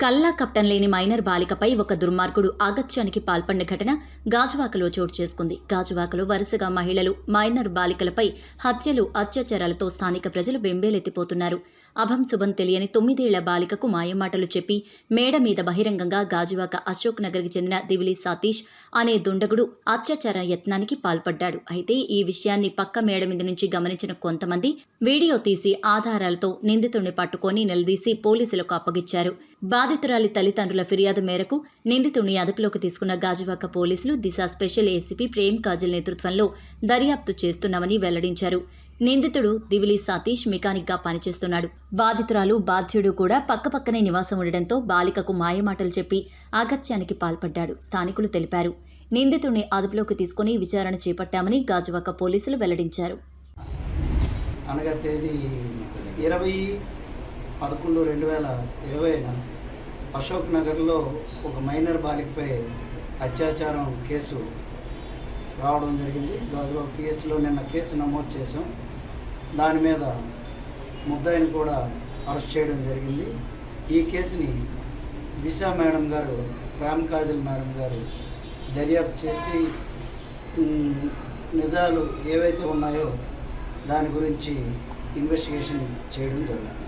కల్లా కప్టన్ లేని మైనర్ బాలికపై ఒక దుర్మార్గుడు అగత్యానికి పాల్పడిన ఘటన గాజువాకలో చోటు చేసుకుంది. గాజువాకలో వరుసగా మహిళలు మైనర్ బాలికలపై హత్యలు అత్యాచారాలతో స్థానిక ప్రజలు బెంబేలెత్తిపోతున్నారు. అభం శుభం తెలియని తొమ్మిదేళ్ళ బాలికకు మాయమాటలు చెప్పి మేడ మీద బహిరంగంగా గాజువాక అశోక్ నగర్కి చెందిన దివిలి సతీష్ అనే దుండగుడు అత్యాచార యత్నానికి పాల్పడ్డాడు. అయితే ఈ విషయాన్ని పక్క మేడ మీద నుంచి గమనించిన కొంతమంది వీడియో తీసి ఆధారాలతో నిందితుడిని పట్టుకొని నిలదీసి పోలీసులకు అప్పగించారు. బాధితురాలి తల్లిదండ్రుల ఫిర్యాదు మేరకు నిందితుడిని అదుపులోకి తీసుకున్న గాజువాక పోలీసులు దిశ స్పెషల్ ఏసీపీ ప్రేమ్ కాజల్ నేతృత్వంలో దర్యాప్తు చేస్తున్నామని వెల్లడించారు. నిందితుడు దివిలి సతీష్ మెకానిక్గా పనిచేస్తున్నాడు. బాధితురాలు బాధ్యుడు కూడా పక్కపక్కనే నివాసం ఉండడంతో బాలికకు మాయమాటలు చెప్పి అగత్యానికి పాల్పడ్డాడు స్థానికులు తెలిపారు. నిందితుడిని అదుపులోకి తీసుకుని విచారణ చేపట్టామని గాజువాక పోలీసులు వెల్లడించారు. అనగా తేదీ ఇరవై పదకొండు రెండు వేల ఇరవైన అశోక్ నగర్లో ఒక మైనర్ బాలికపై అత్యాచారం కేసు రావడం జరిగింది. గాజువాక పిఎస్లో నిన్న కేసు నమోదు చేసాం దాని మీద ముద్దాయిని కూడా అరెస్ట్ చేయడం జరిగింది. ఈ కేసుని దిశ మేడం గారు రామ్ కాజల్ మేడం గారు దర్యాప్తు చేసి నిజాలు ఏవైతే ఉన్నాయో దాని గురించి ఇన్వెస్టిగేషన్ చేయడం జరుగుతుంది.